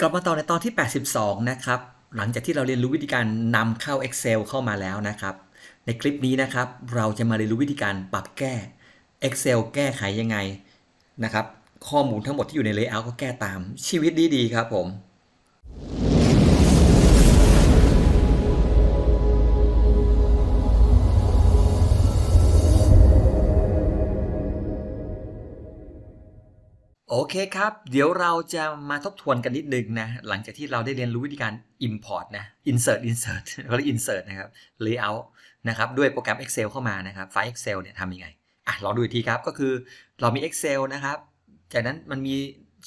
กลับมาต่อในตอนที่ 82 นะครับ หลังจากที่เราเรียนรู้วิธีการนำเข้า Excel เข้ามาแล้วนะครับ ในคลิปนี้นะครับ เราจะมาเรียนรู้วิธีการปรับแก้ Excel แก้ไขยังไงนะครับ ข้อมูลทั้งหมดที่อยู่ใน Layout ก็แก้ตามชีวิตดี ๆ ครับผม โอเคครับ เดี๋ยวเราจะมาทบทวนกันนิดนึงนะ หลังจากที่เราได้เรียนรู้วิธีการ import นะ insert insert เขาเรียก insert นะครับ layout นะครับด้วยโปรแกรม Excel เข้ามานะครับ ไฟล์ Excel เนี่ยทำยังไง อะลองดูอีกทีครับ ก็คือเรามี Excel นะครับ จากนั้นมันมี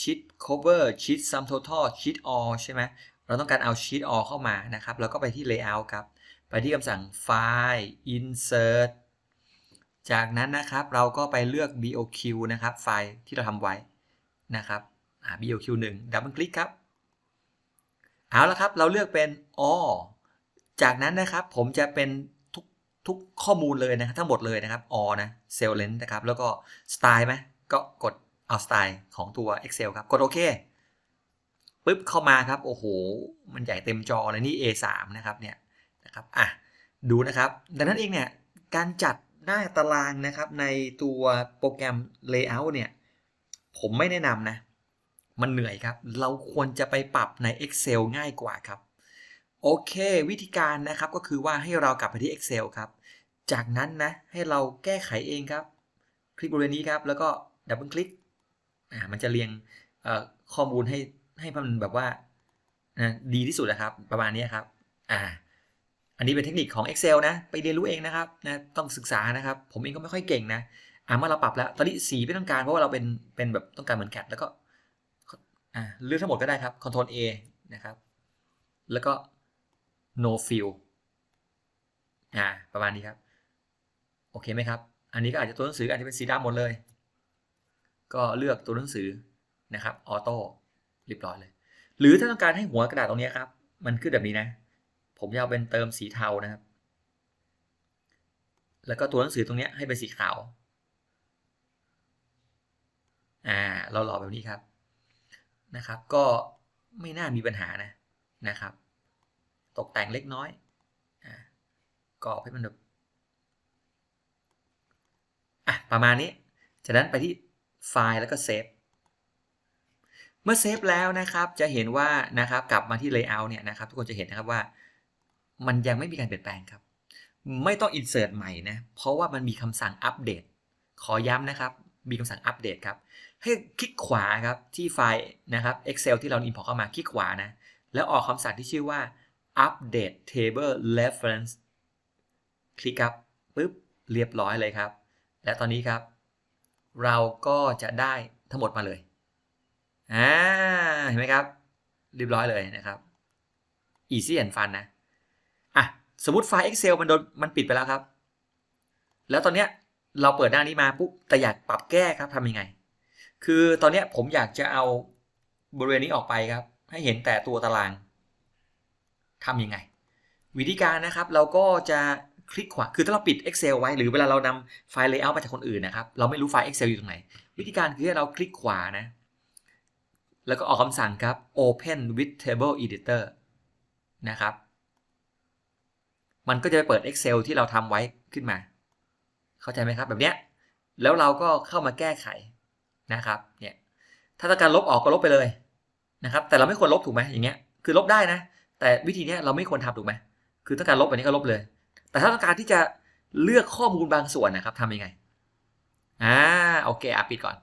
sheet cover sheet sum total sheet all ใช่ไหม เราต้องการเอา sheet all เข้ามานะครับ แล้วก็ไปที่ layout ครับ ไปที่คำสั่ง file insert จากนั้นนะครับเราก็ไปเลือก BOQ นะครับ ไฟล์ที่เราทำไว้ นะครับอ่า BOQ 1 ดับเบิลคลิกครับ เอาละครับ เราเลือกเป็น all จากนั้นนะครับผมจะเป็นทุกทุกข้อมูลเลยนะครับทั้งหมดเลยนะครับ all นะ cell length นะครับ แล้วก็ style ไหมก็กดเอา style ของตัว Excel ครับ กดโอเคปึ๊บเข้ามาครับ โอ้โห มันใหญ่เต็มจอเลยนี่ A3 นะครับเนี่ยนะครับอะดูนะครับ ดังนั้นเองเนี่ยการจัดหน้าตารางนะครับในตัวโปรแกรม layout เนี่ย ผมไม่แนะนำนะ มันเหนื่อยครับ เราควรจะไปปรับใน Excel ง่ายกว่าครับ โอเค วิธีการนะครับก็คือว่าให้เรากลับไปที่ Excel ครับ จากนั้นนะ ให้เราแก้ไขเองครับ คลิกบริเวณนี้ครับ แล้วก็ดับเบิลคลิกอ่ามันจะเรียงข้อมูลให้ให้มันแบบว่านะดีที่สุดนะครับ ประมาณนี้ครับอ่าอันนี้เป็นเทคนิคของ Excel นะ ไปเรียนรู้เองนะครับนะต้องศึกษานะครับ ผมเองก็ไม่ค่อยเก่งนะ อ่าเมื่อเราปรับแล้ว ตอนนี้สีไม่ต้องการเพราะว่าเราเป็นเป็นแบบต้องการเหมือนแคทแล้วก็อ่าเลือกทั้งหมดก็ได้ครับ Ctrl A นะครับ แล้วก็ no fill อ่าประมาณนี้ครับ โอเคไหมครับ อันนี้ก็อาจจะตัวหนังสืออาจจะเป็นสีดำหมดเลย ก็เลือกตัวหนังสือนะครับออโต้เรียบร้อยเลย หรือถ้าต้องการให้หัวกระดาษตรงนี้ครับ มันขึ้นแบบนี้นะ ผมจะเอาเป็นเติมสีเทานะครับ แล้วก็ตัวหนังสือตรงนี้ให้เป็นสีขาว อ่าเราหล่อแบบนี้ครับนะครับ ก็ไม่น่ามีปัญหานะนะครับ ตกแต่งเล็กน้อยอ่ากรอบให้มันแบบอะประมาณนี้จากนั้นไปที่ไฟล์แล้วก็เซฟเมื่อเซฟแล้วนะครับจะเห็นว่านะครับกลับมาที่ Layout เนี่ยนะครับทุกคนจะเห็นนะครับว่า มันยังไม่มีการเปลี่ยนแปลงครับ ไม่ต้อง insert ใหม่นะเพราะว่ามันมีคำสั่งอัปเดต ขอย้ำนะครับ มีคำสั่งอัปเดตครับ ให้คลิกขวาครับที่ไฟล์นะครับ Excel ที่เรา import เข้ามาคลิกขวานะ แล้วออกคำสั่งที่ชื่อว่า update table reference คลิกครับปุ๊บเรียบร้อยเลยครับ และตอนนี้ครับ เราก็จะได้ทั้งหมดมาเลยอ่าเห็นไหมครับ เรียบร้อยเลยนะครับ easy and fun นะอะสมมติไฟล์ Excel มันโดนมันปิดไปแล้วครับ แล้วตอนเนี้ย เราเปิดหน้านี้มาปุ๊บแต่อยากปรับแก้ครับทำยังไง คือตอนเนี้ยผมอยากจะเอาบริเวณนี้ออกไปครับ ให้เห็นแต่ตัวตารางทำยังไง วิธีการนะครับเราก็จะคลิกขวา คือถ้าเราปิด Excel ไว้ หรือเวลาเรานำไฟล์ layout มาจากคนอื่นนะครับ เราไม่รู้ไฟล์ Excel อยู่ตรงไหน วิธีการคือให้เราคลิกขวานะ แล้วก็ออกคำสั่งครับ Open with Table Editor นะครับ มันก็จะไปเปิด Excel ที่เราทำไว้ขึ้นมา เข้าใจไหมครับ แบบเนี้ยแล้วเราก็เข้ามาแก้ไขนะครับเนี่ยถ้าต้องการลบออกก็ลบไปเลยนะครับ แต่เราไม่ควรลบถูกไหมอย่างเงี้ยคือลบได้นะ แต่วิธีเนี้ยเราไม่ควรทำถูกไหมคือต้องการลบแบบนี้ก็ลบเลย แต่ถ้าต้องการที่จะเลือกข้อมูลบางส่วนนะครับทำยังไงอ่าโอเคอะปิดก่อน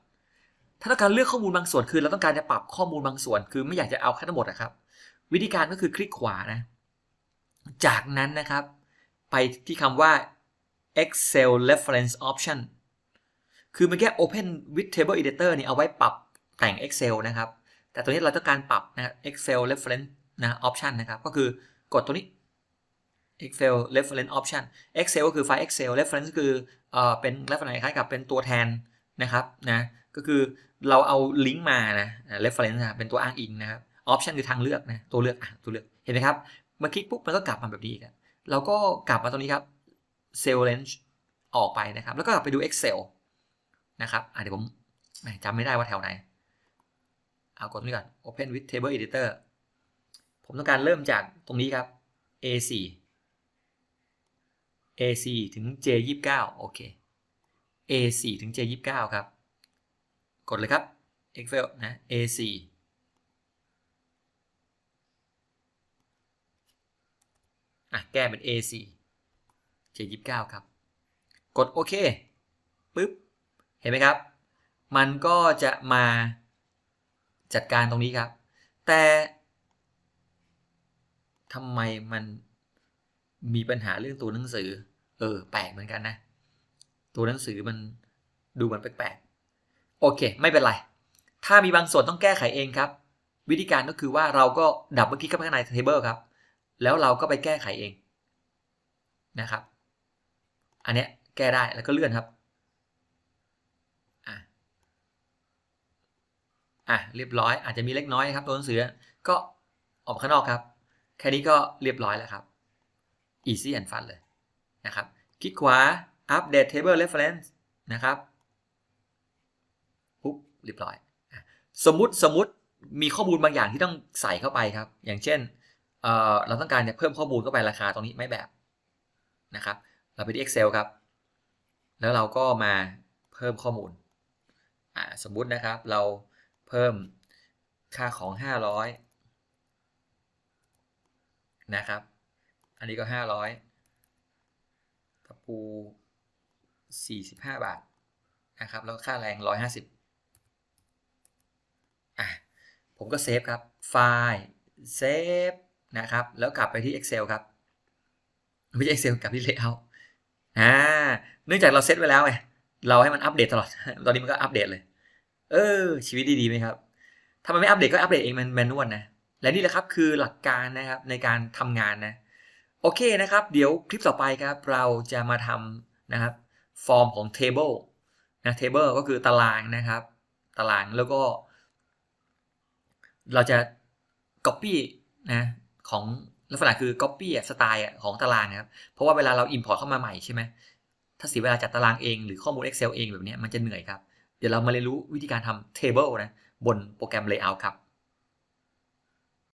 ถ้าต้องการเลือกข้อมูลบางส่วนคือ เราต้องการจะปรับข้อมูลบางส่วน คือไม่อยากจะเอาแค่ทั้งหมดนะครับ วิธีการก็คือคลิกขวานะ จากนั้นนะครับ ไปที่คำว่า Excel Reference Option คือเมื่อกี้ Open with Table Editor เนี่ยเอาไว้ปรับแต่ง Excel นะครับ แต่ตัวนี้เราต้องการปรับนะ Excel Reference นะ Option นะครับ ก็คือกดตัวนี้ Excel Reference Option Excel ก็คือไฟล์ Excel Reference ก็คือเอ่อเป็นลักษณะคล้ายกับเป็นตัวแทนนะครับนะก็คือเราเอาลิงก์มานะ reference นะเป็นตัวอ้างอิงนะครับ option คือทางเลือกนะตัวเลือกอะตัวเลือกเห็นไหมครับมื่อคลิกปุ๊บมันก็กลับมาแบบนี้ครับเราก็กลับมาตรงนี้ครับ cell range ออกไปนะครับ แล้วก็กลับไปดู Excel นะครับอะเดี๋ยวผมแหมจำไม่ได้ว่าแถวไหน เอากดตรงนี้ก่อน Open with Table Editor ผมต้องการเริ่มจากตรงนี้ครับ A4 A4 ถึง J29 โอเค A4 ถึง J29 ครับ กดเลยครับ Excel นะ A4 อะ แก้เป็น A4 J29 ครับ กดโอเคปึ๊บ เห็นไหมครับ มันก็จะมาจัดการตรงนี้ครับ แต่ทำไมมันมีปัญหาเรื่องตัวหนังสือ เออ แปลกเหมือนกันนะ ตัวหนังสือมันดูมันแปลกๆ โอเค ไม่เป็นไร ถ้ามีบางส่วนต้องแก้ไขเองครับ วิธีการก็คือว่าเราก็ดับเบิลคลิกเข้าไปข้างใน table ครับ แล้วเราก็ไปแก้ไขเองนะครับ อันเนี้ยแก้ได้แล้วก็เลื่อนครับอะอะเรียบร้อยอาจจะมีเล็กน้อยครับตัวหนังสือก็ออกข้างนอกครับ แค่นี้ก็เรียบร้อยแล้วครับ easy and fun เลยนะครับ คลิกขวา update table reference นะครับปุ๊บเรียบร้อย สมมุติสมมุติมีข้อมูลบางอย่างที่ต้องใส่เข้าไปครับ อย่างเช่นเเราต้องการเนี่ยเพิ่มข้อมูลเข้าไปราคาตรงนี้ไม่แบบนะครับ เราไปที่ Excel ครับ แล้วเราก็มาเพิ่มข้อมูลอ่าสมมุตินะครับเราเพิ่มค่าของ 500 นะครับ อันนี้ก็ 500ตะปู 45 บาทนะครับ แล้วค่าแรง 150อะผมก็เซฟครับ ไฟล์เซฟนะครับ แล้วกลับไปที่ Excel ครับ ไม่ใช่ Excel กลับที่ Layout อ่าเนื่องจากเราเซตไว้แล้วไงเราให้มันอัปเดตตลอด ตอนนี้มันก็อัปเดตเลย เออ ชีวิตดีๆไหมครับ ถ้ามันไม่อัปเดตก็อัปเดตเองมันแมนนวลนะ และนี่แหละครับคือหลักการนะครับในการทำงานนะ โอเคนะครับ เดี๋ยวคลิปต่อไปครับ เราจะมาทำนะครับ ฟอร์มของ table นะ table ก็คือตารางนะครับ ตารางแล้วก็ เราจะ copy นะของ ลักษณะคือ copy อะสไตล์อะของตารางนะครับ เพราะว่าเวลาเรา import เข้ามาใหม่ใช่ไหมถ้าเสียเวลาจัดตารางเองหรือข้อมูล Excel เองแบบนี้มันจะเหนื่อยครับ เดี๋ยวเรามาเรียนรู้วิธีการทำ table นะบนโปรแกรม layout ครับ